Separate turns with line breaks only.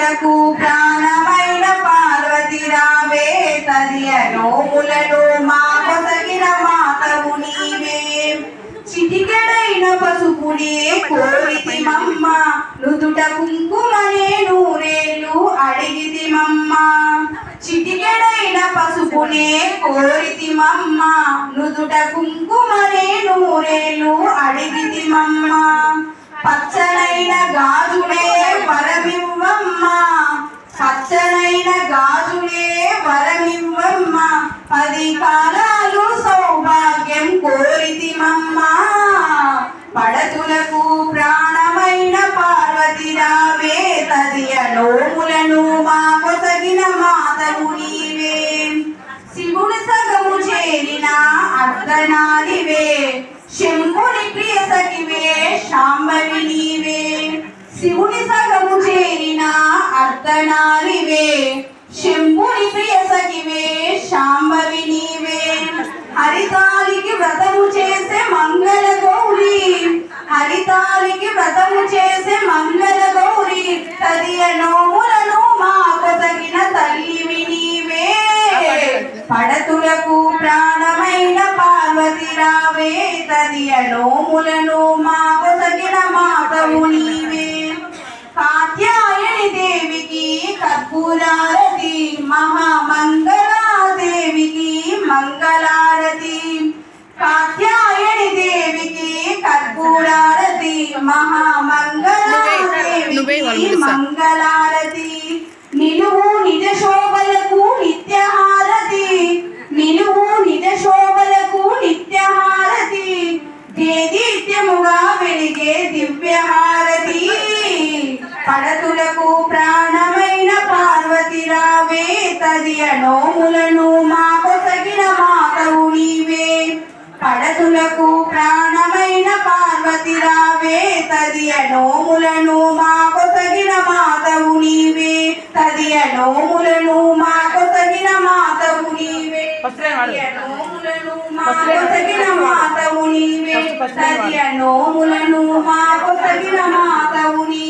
నోములకు ప్రాణమైన పార్వతి రావే తదియ నోములలో మా కొసగిన మాతవు నీవే. చిటికెడైన పసుపునే కోరితి మమ్మ నుదుట కుంకుమనే నూరేళ్ళు అడిగితి మమ్మ. చిటికెడైన పసుపునే కోరితి మమ్మ నుదుట కుంకుమనే నూరేళ్ళు అడిగితి మమ్మ. పచ్చనైన గాజులే వరమివ్వమ్మ. పచ్చనైన గాజులే వరమివ్వమ్మ. పది కాలాలు సౌభాగ్యం కోరితిమమ్మ. పడతులకు ప్రాణమైన పార్వతి రావే తదియ నోములను మా కొసగిన మాతవు నీవే. శివుని సగము చేరిన అర్ధనాదివే. శంభుని ప్రియ సఖివే శివుని సగము చేరిన అర్ధనారివే. శంభుని ప్రియ సఖివే శాంబవి నీవే. హరితాలికి వ్రతము చేసే మంగళ గౌరి. హరితాలికి వ్రతము చేసే మంగళ గౌరి. తదియ నోములను మా కొతగిన తల్లివి నీవే. పడతులకు ప్రాణమైన పార్వతి రావే. తదియ నోములను మా కొతగిన మాతవు నీవే మంగళారతి కాత్యాయని దేవికి కర్పూరారతి
పిలుస్తా.
మంగళారతి పార్వతి రావే తదియ నోములను మా కొసగిన మాతవు నీవే తదియ నోములను మా కొసగిన మాతవు నీవే. తదియ నోములను మా
First line.
కొసగిన మాతవు నీవే. తదియ నోములను మాతవు నీవే